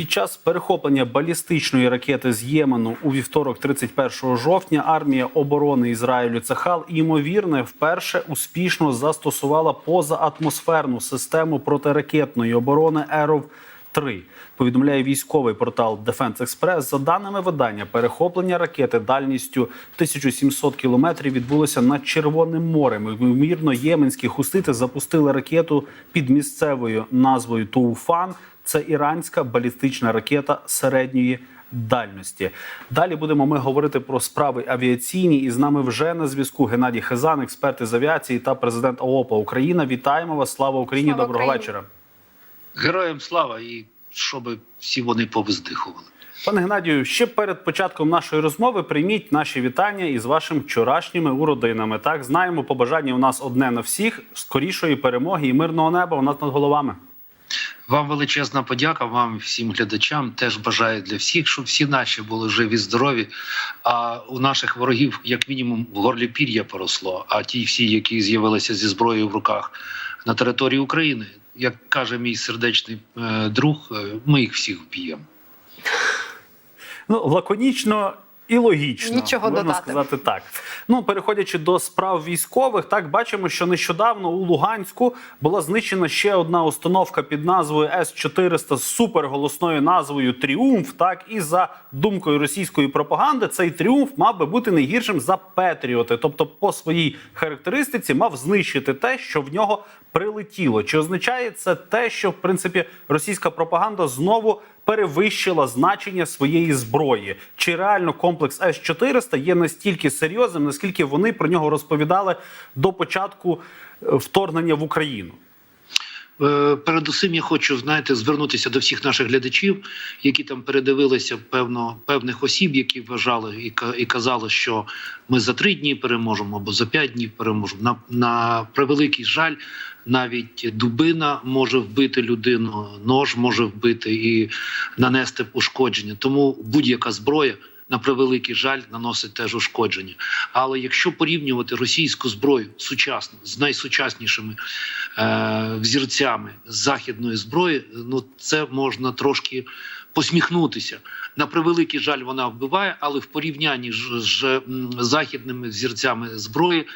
Під час перехоплення балістичної ракети з Ємену у вівторок, 31 жовтня, армія оборони Ізраїлю Цахал ймовірне вперше успішно застосувала позаатмосферну систему протиракетної оборони Еров 3 Повідомляє військовий портал Defense Express. За даними видання, перехоплення ракети дальністю 1700 кілометрів відбулося над Червоним морем. Ймовірно, єменські хусити запустили ракету під місцевою назвою Туфан. Це іранська балістична ракета середньої дальності. Далі будемо ми говорити про справи авіаційні. І з нами вже на зв'язку Геннадій Хезан, експерт із авіації та президент ООПа Україна. Вітаємо вас! Слава Україні! Слава Доброго Україні! вечора. Героям слава і щоб всі вони повиздихували. Пане Геннадію, ще перед початком нашої розмови прийміть наші вітання із вашим вчорашніми уродинами. Так знаємо, побажання у нас одне на всіх: скорішої перемоги і мирного неба у нас над головами. Вам величезна подяка, вам всім глядачам. Теж бажаю для всіх, щоб всі наші були живі, здорові. А у наших ворогів, як мінімум, в горлі пір'я поросло. А ті всі, які з'явилися зі зброєю в руках на території України, як каже мій сердечний е, друг, е, ми їх всіх вб'ємо. Ну, лаконічно і логічно. Нічого можна додати. сказати так. Ну, переходячи до справ військових, так бачимо, що нещодавно у Луганську була знищена ще одна установка під назвою С-400 з суперголосною назвою Тріумф. Так, і за думкою російської пропаганди, цей тріумф мав би бути не гіршим за Петріоти. Тобто, по своїй характеристиці мав знищити те, що в нього прилетіло. Чи означає це те, що в принципі російська пропаганда знову перевищила значення своєї зброї? Чи реально комплекс С-400 є настільки серйозним, наскільки вони про нього розповідали до початку е, вторгнення в Україну? Е, Передусім, я хочу знаєте, звернутися до всіх наших глядачів, які там передивилися певно певних осіб, які вважали і і казали, що ми за три дні переможемо або за п'ять днів переможемо. На, на превеликий жаль, навіть дубина може вбити людину, нож може вбити і нанести ушкодження. Тому будь-яка зброя. На превеликий жаль, наносить теж ушкодження. Але якщо порівнювати російську зброю сучасну з найсучаснішими е, взірцями західної зброї, ну це можна трошки посміхнутися. На превеликий жаль, вона вбиває, але в порівнянні з, з західними взірцями зброї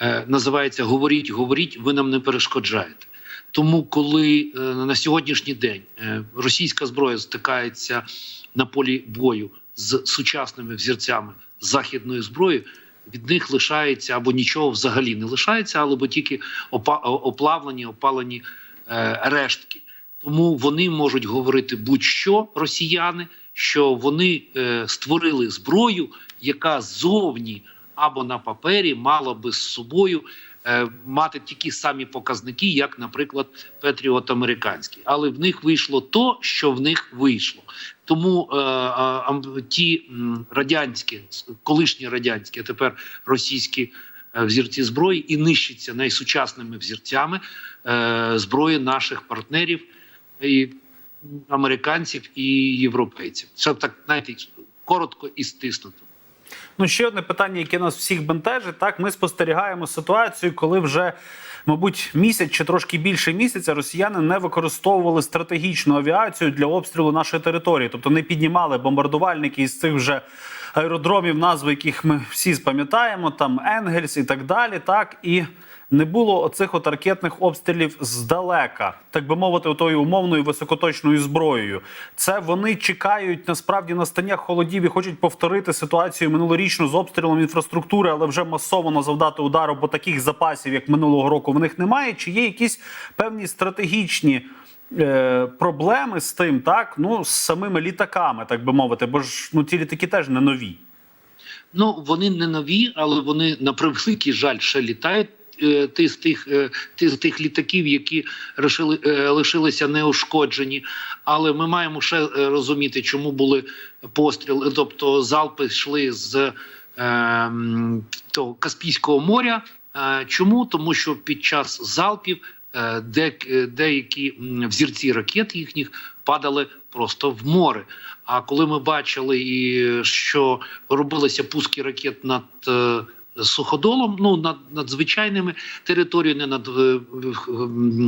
е, називається говоріть, говоріть, ви нам не перешкоджаєте. Тому, коли е, на сьогоднішній день е, російська зброя стикається на полі бою з сучасними взірцями західної зброї, від них лишається або нічого взагалі не лишається, або тільки оплавлені, опалені е, рештки. Тому вони можуть говорити будь-що росіяни, що вони е, створили зброю, яка зовні або на папері мала би з собою мати такі самі показники, як, наприклад, Петріот американський. Але в них вийшло то, що в них вийшло. Тому е, е, ті радянські, колишні радянські, а тепер російські е, взірці зброї і нищаться найсучасними взірцями е, зброї наших партнерів і американців і європейців. Це так знаєте, коротко і стиснуто. Ну, ще одне питання, яке нас всіх бентежить. Так, ми спостерігаємо ситуацію, коли вже, мабуть, місяць чи трошки більше місяця росіяни не використовували стратегічну авіацію для обстрілу нашої території, тобто не піднімали бомбардувальники із цих вже аеродромів, назви яких ми всі пам'ятаємо, там Енгельс і так далі. Так і. Не було оцих от ракетних обстрілів здалека, так би мовити, отою умовною високоточною зброєю. Це вони чекають насправді настання холодів і хочуть повторити ситуацію минулорічну з обстрілом інфраструктури, але вже масово завдати удару, бо таких запасів, як минулого року, в них немає. Чи є якісь певні стратегічні е, проблеми з тим, так ну з самими літаками, так би мовити, бо ж ну ці літаки теж не нові. Ну вони не нові, але вони на превеликий жаль ще літають. Е, Ти з тих, е, ти з тих літаків, які решили, е, лишилися неушкоджені. Але ми маємо ще розуміти, чому були постріли, тобто залпи йшли з е, того Каспійського моря. Чому? Тому що під час залпів де, деякі взірці ракет їхніх падали просто в море. А коли ми бачили, і що робилися пуски ракет над суходолом, ну над надзвичайними територіями, не над е,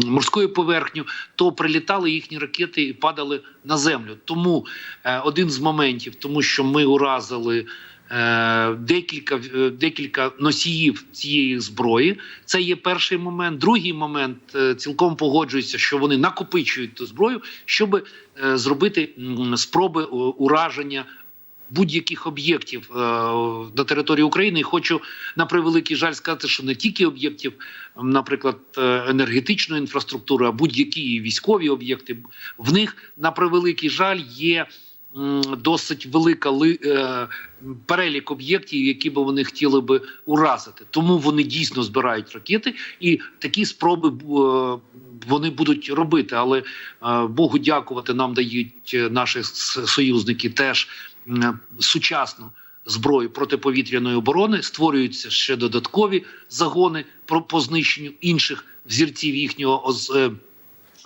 морською поверхнею, то прилітали їхні ракети і падали на землю. Тому е, один з моментів, тому що ми уразили. е, Декілька е, декілька носіїв цієї зброї. Це є перший момент. Другий момент е, цілком погоджується, що вони накопичують ту зброю, щоб е, зробити спроби е, ураження будь-яких об'єктів е, на території України. І хочу на превеликий жаль сказати, що не тільки об'єктів, наприклад, е, енергетичної інфраструктури, а будь-які військові об'єкти. В них на превеликий жаль є. Досить велика ли, е, перелік об'єктів, які би вони хотіли би уразити. Тому вони дійсно збирають ракети, і такі спроби е, вони будуть робити. Але е, Богу дякувати, нам дають наші союзники теж сучасну зброю протиповітряної оборони. Створюються ще додаткові загони по знищенню інших взірців їхнього оз-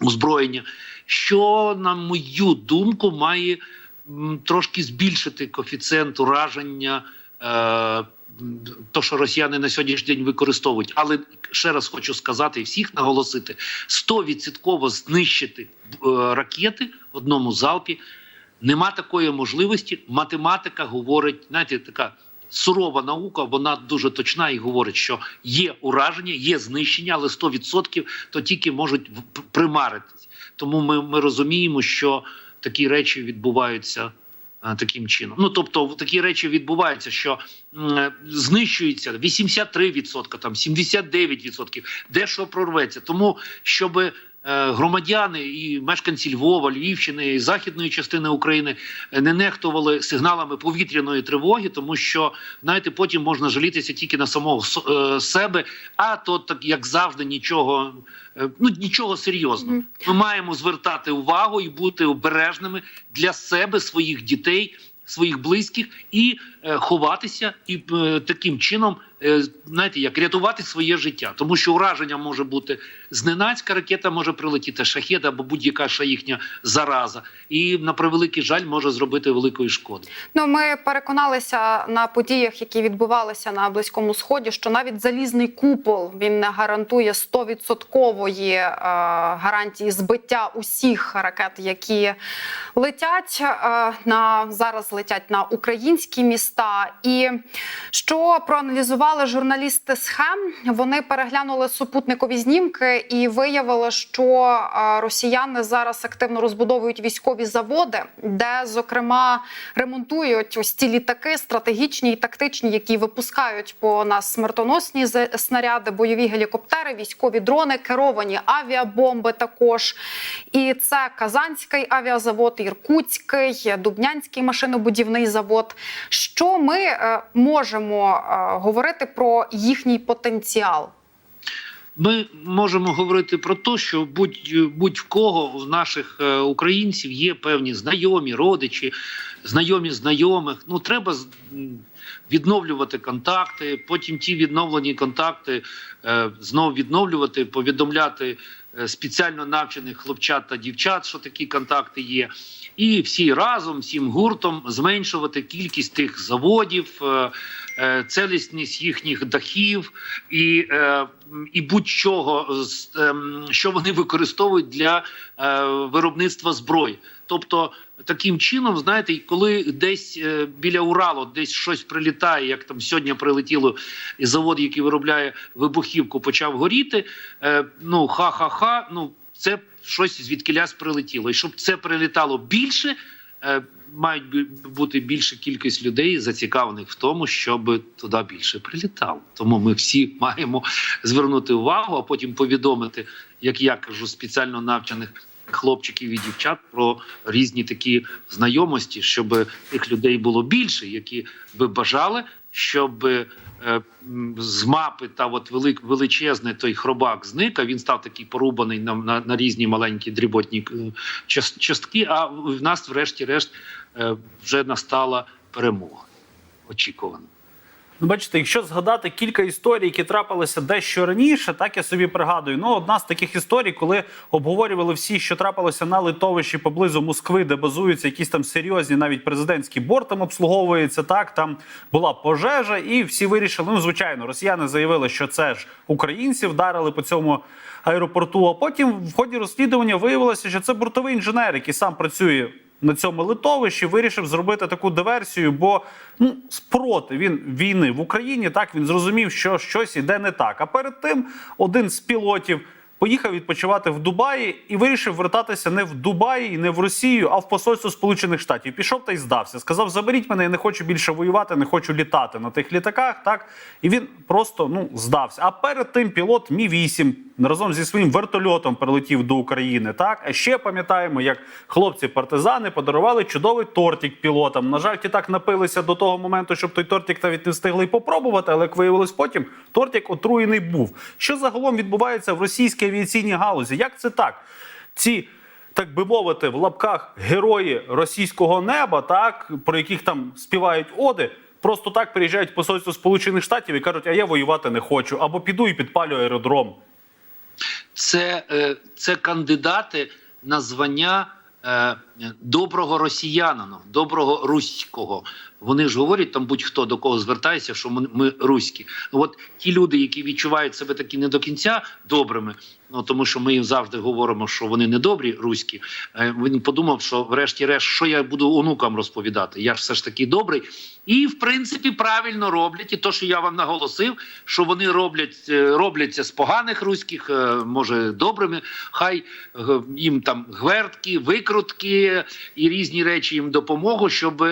озброєння, що, на мою думку, має трошки збільшити коефіцієнт ураження. Е, то, що росіяни на сьогоднішній день використовують, але ще раз хочу сказати і всіх наголосити: 100% знищити е, ракети в одному залпі Нема такої можливості. Математика говорить, знаєте, така сурова наука, вона дуже точна і говорить, що є ураження, є знищення, але 100% то тільки можуть примаритись. Тому ми, ми розуміємо, що такі речі відбуваються. Таким чином, ну тобто такі речі відбуваються, що м, знищується 83%, там 79%, де що прорветься. Тому щоб е, громадяни і мешканці Львова, Львівщини і західної частини України е, не нехтували сигналами повітряної тривоги, тому що знаєте, потім можна жалітися тільки на самого е, себе. А то так як завжди, нічого е, ну нічого серйозного. Ми маємо звертати увагу і бути обережними для себе, своїх дітей. Своїх близьких і е, ховатися, і е, таким чином, е, знаєте, як рятувати своє життя, тому що ураження може бути зненацька, ракета може прилетіти шахет або будь-яка ще їхня зараза, і на превеликий жаль може зробити великої шкоди. Ну, ми переконалися на подіях, які відбувалися на близькому сході, що навіть залізний купол він не гарантує 100% е, гарантії збиття усіх ракет, які летять е, на зараз летять на українські міста. І що проаналізували журналісти схем, вони переглянули супутникові знімки і виявили, що е, росіяни зараз активно розбудовують військові заводи, де зокрема ремонтують ось ці літаки стратегічні і тактичні, які випускають по нас смертоносні снаряди, бойові гелікоптери, військові дрони, керовані авіабомби також. І це Казанський авіазавод, Іркутський, Дубнянський машинобудівний завод. Що ми е, можемо е, говорити про їхній потенціал? Ми можемо говорити про те, що будь, будь в кого в наших е, українців є певні знайомі, родичі, знайомі знайомих. Ну треба відновлювати контакти. Потім ті відновлені контакти е, знов відновлювати, повідомляти е, спеціально навчених хлопчат та дівчат, що такі контакти є. І всі разом, всім гуртом зменшувати кількість тих заводів, е, целісність їхніх дахів і, і будь-чого, ем, що вони використовують для виробництва зброї. Тобто, таким чином, знаєте, коли десь е, біля Уралу десь щось прилітає, як там сьогодні прилетіло, і завод, який виробляє вибухівку, почав горіти. Е, ну ха-ха-ха, ну це щось звідкилясь прилетіло. І щоб це прилітало більше. е, Мають бути більша кількість людей зацікавлених в тому, щоб туди більше прилітало. Тому ми всі маємо звернути увагу, а потім повідомити, як я кажу, спеціально навчених хлопчиків і дівчат про різні такі знайомості, щоб тих людей було більше, які би бажали, щоб е, з мапи та от велик, величезний той хробак зник, а він став такий порубаний на, на, на різні маленькі дріботні е, частки. А в нас, врешті-решт, е, вже настала перемога очікувана. Ну, Бачите, якщо згадати кілька історій, які трапилися дещо раніше, так я собі пригадую. Ну, одна з таких історій, коли обговорювали всі, що трапилося на литовищі поблизу Москви, де базуються якісь там серйозні, навіть президентські борт там обслуговується. Так там була пожежа, і всі вирішили. Ну, звичайно, росіяни заявили, що це ж українці вдарили по цьому аеропорту. А потім в ході розслідування виявилося, що це бортовий інженер, який сам працює на цьому литовищі вирішив зробити таку диверсію, бо ну спроти він війни в Україні. Так він зрозумів, що щось іде не так. А перед тим один з пілотів поїхав відпочивати в Дубаї і вирішив вертатися не в Дубаї, не в Росію, а в посольство Сполучених Штатів. Пішов та й здався. Сказав: заберіть мене, я не хочу більше воювати, не хочу літати на тих літаках. Так і він просто ну здався. А перед тим пілот Мі 8 разом зі своїм вертольотом прилетів до України. Так, а ще пам'ятаємо, як хлопці-партизани подарували чудовий тортик пілотам. На жаль, ті так напилися до того моменту, щоб той тортик навіть не встигли й попробувати. Але як виявилось потім, тортик отруєний був. Що загалом відбувається в російській авіаційній галузі? Як це так? Ці так би мовити, в лапках герої російського неба, так про яких там співають оди, просто так приїжджають в посольство Сполучених Штатів і кажуть, а я воювати не хочу, або піду і підпалю аеродром. Це, е, це кандидати на звання е, доброго росіянина, доброго руського. Вони ж говорять там будь-хто до кого звертається, що ми, ми руські. Ну от ті люди, які відчувають себе такі не до кінця добрими, ну тому що ми їм завжди говоримо, що вони не добрі, руські. е, Він подумав, що врешті-решт, що я буду онукам розповідати. Я ж все ж таки добрий. І в принципі правильно роблять. І то, що я вам наголосив, що вони роблять е, робляться з поганих руських, е, може добрими. Хай їм там гвертки, викрутки і різні речі їм допомогу, щоб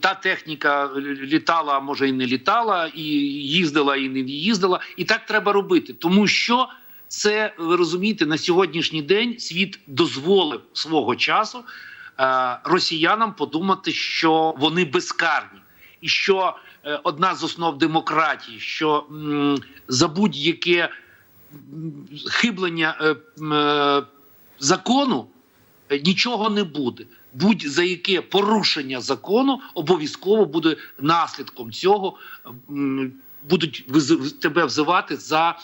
та техніка літала, а може і не літала, і їздила, і не їздила. І так треба робити, тому що. Це ви розумієте, на сьогоднішній день світ дозволив свого часу е, росіянам подумати, що вони безкарні, і що е, одна з основ демократії, що м, за будь-яке хиблення е, е, закону е, нічого не буде. Будь-за яке порушення закону обов'язково буде наслідком цього. Будуть тебе взивати за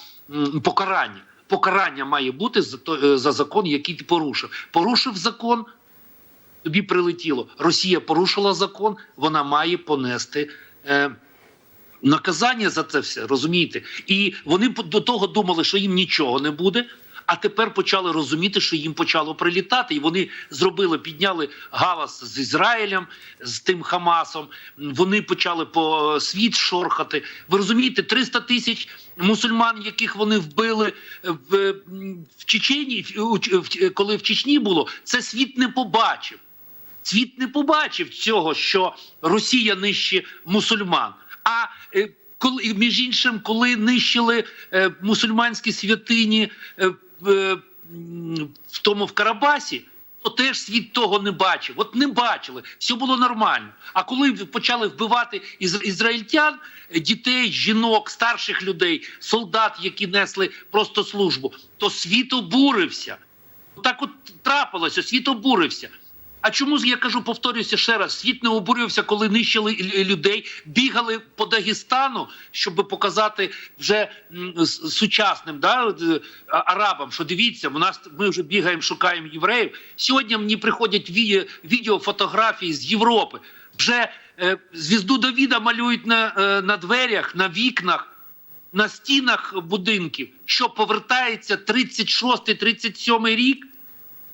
покарання. Покарання має бути за то- е, за закон, який ти порушив. Порушив закон, тобі прилетіло. Росія порушила закон, вона має понести. Е, Наказання за це все розумієте, і вони до того думали, що їм нічого не буде. А тепер почали розуміти, що їм почало прилітати, і вони зробили, підняли галас з Ізраїлем, з тим Хамасом. Вони почали по світ шорхати. Ви розумієте, 300 тисяч мусульман, яких вони вбили в, в Чечені, в- в- коли в Чечні було, це світ не побачив. Світ не побачив цього, що Росія нищить мусульман. А е, коли між іншим, коли нищили е, мусульманські святині е, в, тому в Карабасі, то теж світ того не бачив. От не бачили, все було нормально. А коли почали вбивати із, ізраїльтян, е, дітей, жінок, старших людей, солдат, які несли просто службу, то світ обурився. Так от трапилося, світ обурився. А чому я кажу, повторюся ще раз: світ не обурювався, коли нищили людей, бігали по Дагестану, щоб показати вже сучасним да, е, арабам, що дивіться, у нас ми вже бігаємо, шукаємо євреїв. Сьогодні мені приходять відео, фотографії з Європи. Вже е, звізду Давіда малюють на, е, на дверях, на вікнах. На стінах будинків, що повертається 36-37 рік,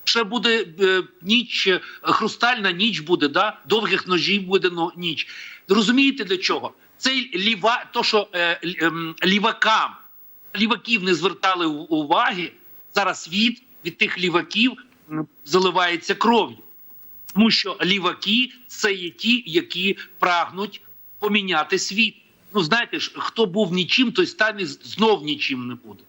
ще буде е, ніч, е, хрустальна ніч буде, да? довгих ножів буде но, ніч. Розумієте для чого? Цей ліва, то, що е, лі- ем, лівакам, ліваків не звертали уваги, зараз світ від тих ліваків заливається кров'ю. Тому що ліваки це є ті, які прагнуть поміняти світ. Ну, знаєте ж, хто був нічим, той стане знов нічим не буде.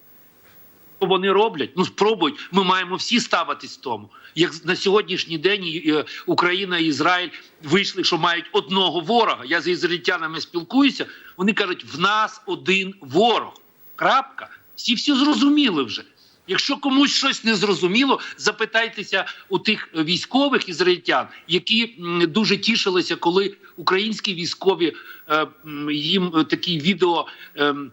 Вони роблять? Ну спробують. Ми маємо всі ставитись тому. Як на сьогоднішній день е, Україна і Ізраїль вийшли, що мають одного ворога. Я з ізраїльтянами спілкуюся. Вони кажуть, в нас один ворог. Крапка. Всі все зрозуміли вже. Якщо комусь щось не зрозуміло, запитайтеся у тих військових ізраїльтян, які дуже тішилися, коли українські військові е, їм е, такі відео. ем,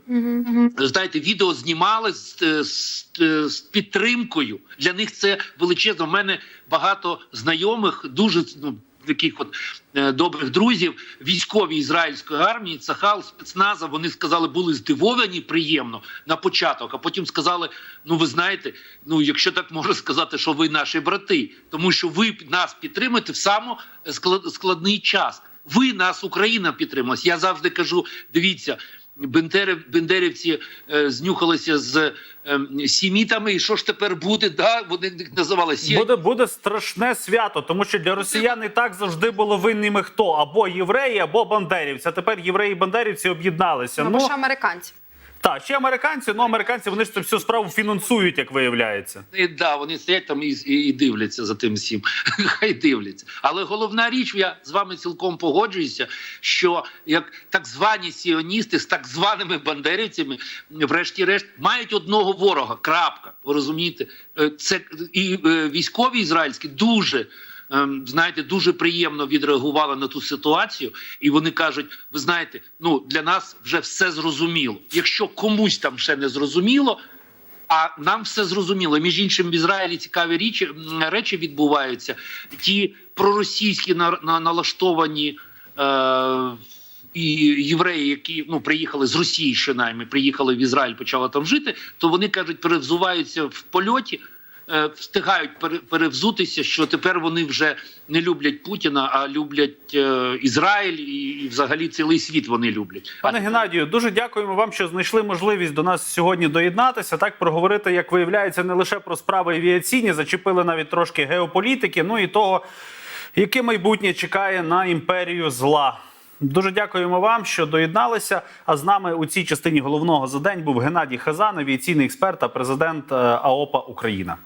знаєте, відео знімали з, е, з, е, з підтримкою. Для них це величезно. У мене багато знайомих, дуже ну, таких от е, добрих друзів, військові ізраїльської армії, Цахал, спецназа. Вони сказали, були здивовані приємно на початок, а потім сказали: ну ви знаєте, ну якщо так можна сказати, що ви наші брати, тому що ви нас підтримуєте в склад- складний час. Ви нас, Україна, підтрималась. Я завжди кажу: дивіться. Бендерів, бендерівці е, знюхалися з е, сімітами, і що ж тепер буде? Да, вони їх називали сім... Буде буде страшне свято, тому що для росіян і так завжди було винними хто або євреї, або бандерівці. А тепер євреї і бандерівці об'єдналися. Ну, Ну ж американці. Так, ще американці. Ну американці вони ж цю всю справу фінансують, як виявляється. І, да, вони стоять там і, і, і дивляться за тим всім. Хай дивляться. Але головна річ, я з вами цілком погоджуюся, що як так звані сіоністи з так званими бандерівцями, врешті-решт, мають одного ворога. Крапка. Ви розумієте? Е, Це і е, військові ізраїльські дуже. Ем, Знаєте, дуже приємно відреагували на ту ситуацію, і вони кажуть: ви знаєте, ну для нас вже все зрозуміло. Якщо комусь там ще не зрозуміло, а нам все зрозуміло. Між іншим, в Ізраїлі цікаві речі, речі відбуваються. Ті проросійські на, на, налаштовані. Е, і євреї, які ну приїхали з Росії, щонайми приїхали в Ізраїль, почали там жити, то вони кажуть, перевзуваються в польоті, встигають пере- перевзутися, що тепер вони вже не люблять Путіна, а люблять е, Ізраїль і, і взагалі цілий світ вони люблять. Пане Геннадію, дуже дякуємо вам, що знайшли можливість до нас сьогодні доєднатися. Так проговорити, як виявляється, не лише про справи авіаційні, зачепили навіть трошки геополітики, ну і того, яке майбутнє чекає на імперію зла. Дуже дякуємо вам, що доєдналися. А з нами у цій частині головного за день був Геннадій Хазан, авіаційний експерт та президент е, АОПа Україна.